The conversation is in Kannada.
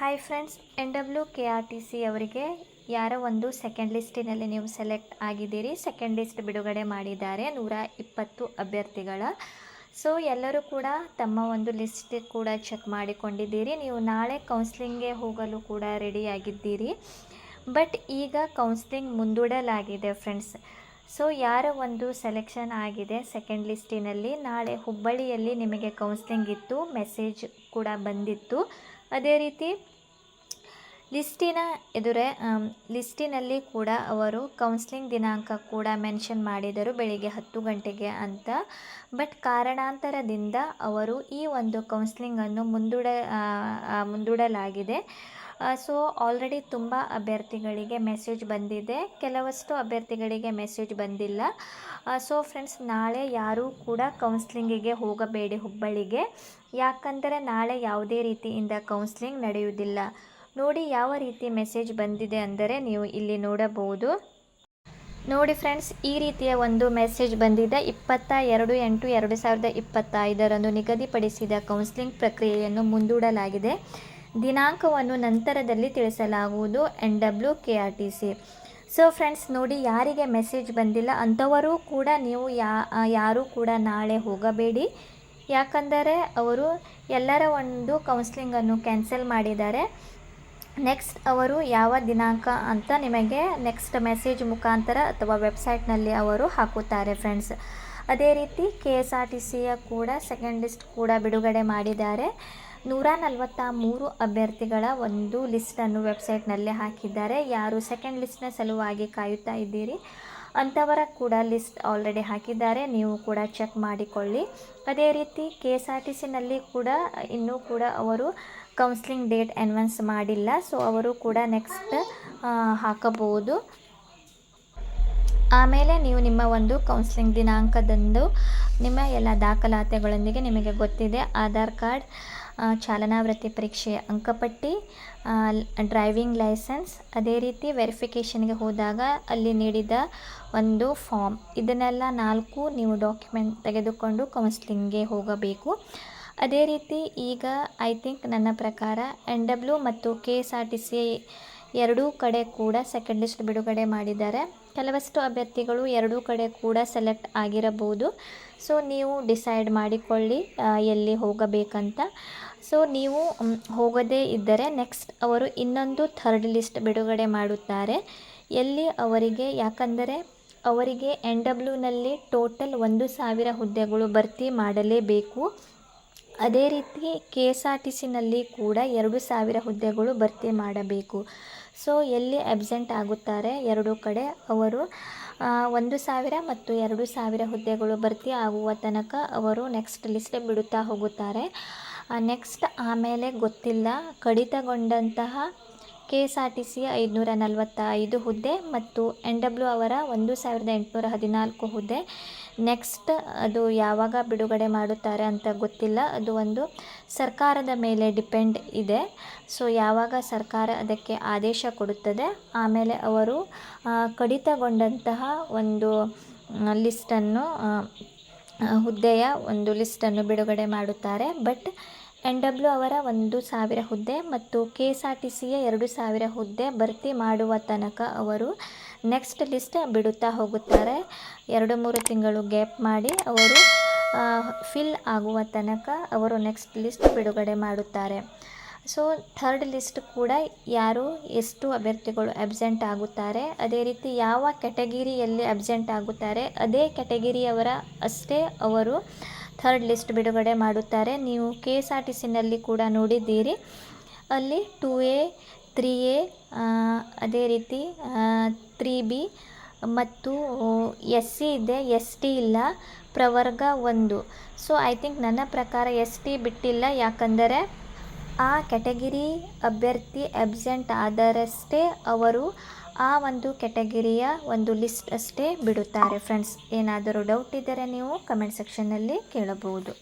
Hi friends N W K R T C ಅವರಿಗೆ ಯಾರೋ ಒಂದು ಸೆಕೆಂಡ್ ಲಿಸ್ಟಿನಲ್ಲಿ ನೀವು ಸೆಲೆಕ್ಟ್ ಆಗಿದ್ದೀರಿ. ಸೆಕೆಂಡ್ ಲಿಸ್ಟ್ ಬಿಡುಗಡೆ ಮಾಡಿದ್ದಾರೆ ನೂರ ಇಪ್ಪತ್ತು ಅಭ್ಯರ್ಥಿಗಳ. ಸೊ ಎಲ್ಲರೂ ಕೂಡ ತಮ್ಮ ಒಂದು ಲಿಸ್ಟ್ ಕೂಡ ಚೆಕ್ ಮಾಡಿಕೊಂಡಿದ್ದೀರಿ. ನೀವು ನಾಳೆ ಕೌನ್ಸ್ಲಿಂಗ್ಗೆ ಹೋಗಲು ಕೂಡ ರೆಡಿಯಾಗಿದ್ದೀರಿ ಬಟ್ ಈಗ ಕೌನ್ಸ್ಲಿಂಗ್ ಮುಂದೂಡಲಾಗಿದೆ ಫ್ರೆಂಡ್ಸ್ ಸೊ ಯಾರ ಒಂದು ಸೆಲೆಕ್ಷನ್ ಆಗಿದೆ ಸೆಕೆಂಡ್ ಲಿಸ್ಟಿನಲ್ಲಿ ನಾಳೆ ಹುಬ್ಬಳ್ಳಿಯಲ್ಲಿ ನಿಮಗೆ ಕೌನ್ಸ್ಲಿಂಗ್ ಇತ್ತು ಮೆಸೇಜ್ ಕೂಡ ಬಂದಿತ್ತು. ಅದೇ ರೀತಿ ಲಿಸ್ಟಿನ ಎದುರೇ ಲಿಸ್ಟಿನಲ್ಲಿ ಕೂಡ ಅವರು ಕೌನ್ಸ್ಲಿಂಗ್ ದಿನಾಂಕ ಕೂಡ ಮೆನ್ಷನ್ ಮಾಡಿದರು ಬೆಳಿಗ್ಗೆ ಹತ್ತು ಗಂಟೆಗೆ ಅಂತ. ಬಟ್ ಕಾರಣಾಂತರದಿಂದ ಅವರು ಈ ಒಂದು ಕೌನ್ಸ್ಲಿಂಗನ್ನು ಮುಂದೂಡ ಮುಂದೂಡಲಾಗಿದೆ. ಸೊ ಆಲ್ರೆಡಿ ತುಂಬ ಅಭ್ಯರ್ಥಿಗಳಿಗೆ ಮೆಸೇಜ್ ಬಂದಿದೆ. ಕೆಲವಷ್ಟು ಅಭ್ಯರ್ಥಿಗಳಿಗೆ ಮೆಸೇಜ್ ಬಂದಿಲ್ಲ. ಸೊ ಫ್ರೆಂಡ್ಸ್ ನಾಳೆ ಯಾರೂ ಕೂಡ ಕೌನ್ಸ್ಲಿಂಗಿಗೆ ಹೋಗಬೇಡಿ ಹುಬ್ಬಳ್ಳಿಗೆ. ಯಾಕಂದರೆ ನಾಳೆ ಯಾವುದೇ ರೀತಿಯಿಂದ ಕೌನ್ಸ್ಲಿಂಗ್ ನಡೆಯುವುದಿಲ್ಲ. ನೋಡಿ ಯಾವ ರೀತಿ ಮೆಸೇಜ್ ಬಂದಿದೆ ಅಂದರೆ ನೀವು ಇಲ್ಲಿ ನೋಡಬಹುದು. ನೋಡಿ ಫ್ರೆಂಡ್ಸ್ ಈ ರೀತಿಯ ಒಂದು ಮೆಸೇಜ್ ಬಂದಿದೆ. ಇಪ್ಪತ್ತ ಎರಡು ಎಂಟು ಎರಡು ಸಾವಿರದ ಇಪ್ಪತ್ತೈದರಂದು ನಿಗದಿಪಡಿಸಿದ ಕೌನ್ಸಿಲಿಂಗ್ ಪ್ರಕ್ರಿಯೆಯನ್ನು ಮುಂದೂಡಲಾಗಿದೆ. ದಿನಾಂಕವನ್ನು ನಂತರದಲ್ಲಿ ತಿಳಿಸಲಾಗುವುದು N W K R T C so friends ನೋಡಿ ಯಾರಿಗೆ ಮೆಸೇಜ್ ಬಂದಿಲ್ಲ, ಅಂಥವರು ಕೂಡ ನೀವು ಯಾ ಯಾರೂ ಕೂಡ ನಾಳೆ ಹೋಗಬೇಡಿ. ಯಾಕಂದರೆ ಅವರು ಎಲ್ಲರ ಒಂದು ಕೌನ್ಸಿಲಿಂಗನ್ನು ಕ್ಯಾನ್ಸಲ್ ಮಾಡಿದ್ದಾರೆ. ನೆಕ್ಸ್ಟ್ ಅವರು ಯಾವ ದಿನಾಂಕ ಅಂತ ನಿಮಗೆ ನೆಕ್ಸ್ಟ್ ಮೆಸೇಜ್ ಮುಖಾಂತರ ಅಥವಾ ವೆಬ್ಸೈಟ್ನಲ್ಲಿ ಅವರು ಹಾಕುತ್ತಾರೆ ಫ್ರೆಂಡ್ಸ್ ಅದೇ ರೀತಿ ಕೆ ಎಸ್ ಆರ್ ಟಿ ಸಿಯ ಕೂಡ ಸೆಕೆಂಡ್ ಲಿಸ್ಟ್ ಕೂಡ ಬಿಡುಗಡೆ ಮಾಡಿದ್ದಾರೆ. ನೂರ ನಲವತ್ತ ಮೂರು ಅಭ್ಯರ್ಥಿಗಳ ಒಂದು ಲಿಸ್ಟನ್ನು ವೆಬ್ಸೈಟ್ನಲ್ಲಿ ಹಾಕಿದ್ದಾರೆ. ಯಾರು ಸೆಕೆಂಡ್ ಲಿಸ್ಟ್ನ ಸಲುವಾಗಿ ಕಾಯುತ್ತಾ ಇದ್ದೀರಿ ಅಂಥವರ ಕೂಡ ಲಿಸ್ಟ್ ಆಲ್ರೆಡಿ ಹಾಕಿದ್ದಾರೆ. ನೀವು ಕೂಡ ಚೆಕ್ ಮಾಡಿಕೊಳ್ಳಿ. ಅದೇ ರೀತಿ ಕೆ ಎಸ್ ಆರ್ ಟಿ ಸಿನಲ್ಲಿ ಕೂಡ ಇನ್ನೂ ಕೂಡ ಅವರು ಕೌನ್ಸಿಲಿಂಗ್ ಡೇಟ್ ಅನೌನ್ಸ್ ಮಾಡಿಲ್ಲ. ಸೊ ಅವರು ಕೂಡ ನೆಕ್ಸ್ಟ್ ಹಾಕಬಹುದು. ಆಮೇಲೆ ನೀವು ನಿಮ್ಮ ಒಂದು ಕೌನ್ಸಿಲಿಂಗ್ ದಿನಾಂಕದಂದು ನಿಮ್ಮ ಎಲ್ಲ ದಾಖಲಾತಿಗಳೊಂದಿಗೆ ನಿಮಗೆ ಗೊತ್ತಿದೆ. ಆಧಾರ್ ಕಾರ್ಡ್ ಚಾಲನಾವೃತ್ತಿ ಚಾಲನಾ ವೃತ್ತಿ ಪರೀಕ್ಷೆಯ ಅಂಕಪಟ್ಟಿ ಡ್ರೈವಿಂಗ್ ಲೈಸೆನ್ಸ್ ಅದೇ ರೀತಿ ವೆರಿಫಿಕೇಷನ್ಗೆ ಹೋದಾಗ ಅಲ್ಲಿ ನೀಡಿದ ಒಂದು ಫಾರ್ಮ್ ಇದನ್ನೆಲ್ಲ ನಾಲ್ಕು ನೀವು ಡಾಕ್ಯುಮೆಂಟ್ ತೆಗೆದುಕೊಂಡು ಕೌನ್ಸಿಲಿಂಗ್ಗೆ ಹೋಗಬೇಕು. ಅದೇ ರೀತಿ ಈಗ ಐ ಥಿಂಕ್ ನನ್ನ ಪ್ರಕಾರ ಎನ್ ಡಬ್ಲ್ಯೂ ಮತ್ತು K S R T C ಎರಡೂ ಕಡೆ ಕೂಡ ಸೆಕೆಂಡ್ ಲಿಸ್ಟ್ ಬಿಡುಗಡೆ ಮಾಡಿದ್ದಾರೆ. ಕೆಲವಷ್ಟು ಅಭ್ಯರ್ಥಿಗಳು ಎರಡೂ ಕಡೆ ಕೂಡ ಸೆಲೆಕ್ಟ್ ಆಗಿರಬಹುದು. ಸೊ ನೀವು ಡಿಸೈಡ್ ಮಾಡಿಕೊಳ್ಳಿ ಎಲ್ಲಿ ಹೋಗಬೇಕಂತ. ಸೊ ನೀವು ಹೋಗದೇ ಇದ್ದರೆ ನೆಕ್ಸ್ಟ್ ಅವರು ಇನ್ನೊಂದು ಥರ್ಡ್ ಲಿಸ್ಟ್ ಬಿಡುಗಡೆ ಮಾಡುತ್ತಾರೆ. ಎಲ್ಲಿ ಅವರಿಗೆ, ಯಾಕಂದರೆ ಅವರಿಗೆ ಎನ್ ಡಬ್ಲ್ಯೂನಲ್ಲಿ ಟೋಟಲ್ ಒಂದು ಸಾವಿರ ಹುದ್ದೆಗಳು ಭರ್ತಿ ಮಾಡಲೇಬೇಕು. ಅದೇ ರೀತಿ ಕೆ ಎಸ್ ಆರ್ ಟಿ ಸಿನಲ್ಲಿ ಕೂಡ ಎರಡು ಸಾವಿರ ಹುದ್ದೆಗಳು ಭರ್ತಿ ಮಾಡಬೇಕು. ಸೊ, ಎಲ್ಲಿ ಅಬ್ಸೆಂಟ್ ಆಗುತ್ತಾರೆ? ಎರಡೂ ಕಡೆ. ಅವರು ಒಂದು ಸಾವಿರ ಮತ್ತು ಎರಡು ಸಾವಿರ ಹುದ್ದೆಗಳು ಭರ್ತಿ ಆಗುವ ತನಕ ಅವರು ನೆಕ್ಸ್ಟ್ ಲಿಸ್ಟ್ ಬಿಡುತ್ತಾ ಹೋಗುತ್ತಾರೆ. ನೆಕ್ಸ್ಟ್ ಆಮೇಲೆ ಗೊತ್ತಿಲ್ಲ. ಕಡಿತಗೊಂಡಂತಹ K S R T C ಐದುನೂರ ನಲವತ್ತ ಐದು ಹುದ್ದೆ ಮತ್ತು ಎನ್ ಡಬ್ಲ್ಯೂ ಅವರ ಒಂದು ಸಾವಿರದ ಎಂಟುನೂರ ಹದಿನಾಲ್ಕು ಹುದ್ದೆ. ನೆಕ್ಸ್ಟ್ ಅದು ಯಾವಾಗ ಬಿಡುಗಡೆ ಮಾಡುತ್ತಾರೆ ಅಂತ ಗೊತ್ತಿಲ್ಲ. ಅದು ಒಂದು ಸರ್ಕಾರದ ಮೇಲೆ ಡಿಪೆಂಡ್ ಇದೆ. ಸೊ, ಯಾವಾಗ ಸರ್ಕಾರ ಅದಕ್ಕೆ ಆದೇಶ ಕೊಡುತ್ತದೆ. ಆಮೇಲೆ ಅವರು ಕಡಿತಗೊಂಡಂತಹ ಒಂದು ಲಿಸ್ಟನ್ನು ಹುದ್ದೆಯ ಒಂದು ಲಿಸ್ಟನ್ನು ಬಿಡುಗಡೆ ಮಾಡುತ್ತಾರೆ. ಬಟ್ ಎನ್ ಡಬ್ಲ್ಯೂ ಅವರ ಒಂದು ಸಾವಿರ ಹುದ್ದೆ ಮತ್ತು ಕೆ ಎಸ್ ಆರ್ ಟಿ ಸಿಯ ಎರಡು ಸಾವಿರ ಹುದ್ದೆ ಭರ್ತಿ ಮಾಡುವ ತನಕ ಅವರು ನೆಕ್ಸ್ಟ್ ಲಿಸ್ಟ್ ಬಿಡುತ್ತಾ ಹೋಗುತ್ತಾರೆ. ಎರಡು ಮೂರು ತಿಂಗಳು ಗ್ಯಾಪ್ ಮಾಡಿ ಅವರು ಫಿಲ್ ಆಗುವ ತನಕ ಅವರು ನೆಕ್ಸ್ಟ್ ಲಿಸ್ಟ್ ಬಿಡುಗಡೆ ಮಾಡುತ್ತಾರೆ. ಸೊ, ಥರ್ಡ್ ಲಿಸ್ಟ್ ಕೂಡ ಯಾರು ಎಷ್ಟು ಅಭ್ಯರ್ಥಿಗಳು ಅಬ್ಸೆಂಟ್ ಆಗುತ್ತಾರೆ, ಅದೇ ರೀತಿ ಯಾವ ಕೆಟಗಿರಿಯಲ್ಲಿ ಅಬ್ಸೆಂಟ್ ಆಗುತ್ತಾರೆ, ಅದೇ ಕೆಟಗಿರಿಯವರ ಅಷ್ಟೇ ಅವರು ಥರ್ಡ್ ಲಿಸ್ಟ್ ಬಿಡುಗಡೆ ಮಾಡುತ್ತಾರೆ. ನೀವು ಕೆ ಎಸ್ ಆರ್ ಟಿ ಸಿನಲ್ಲಿ ಕೂಡ ನೋಡಿದ್ದೀರಿ. ಅಲ್ಲಿ ಟು ಎ, ತ್ರೀ ಎ ಅದೇ ರೀತಿ ತ್ರೀ ಬಿ ಮತ್ತು ಎಸ್ ಸಿ ಇದೆ. ಎಸ್ ಟಿ ಇಲ್ಲ, ಪ್ರವರ್ಗ ಒಂದು. ಸೊ ಐ ಥಿಂಕ್ ನನ್ನ ಪ್ರಕಾರ ಎಸ್ ಟಿ ಬಿಟ್ಟಿಲ್ಲ. ಯಾಕಂದರೆ ಆ ಕ್ಯಾಟಗಿರಿ ಅಭ್ಯರ್ಥಿ ಅಬ್ಸೆಂಟ್ ಆದರಷ್ಟೇ ಅವರು ಆ ಒಂದು ಕೆಟಗಿರಿಯ ಒಂದು ಲಿಸ್ಟ್ ಅಷ್ಟೇ ಬಿಡುತ್ತಾರೆ. ಫ್ರೆಂಡ್ಸ್, ಏನಾದರೂ ಡೌಟ್ ಇದ್ದರೆ ನೀವು ಕಮೆಂಟ್ ಸೆಕ್ಷನ್ನಲ್ಲಿ ಕೇಳಬಹುದು.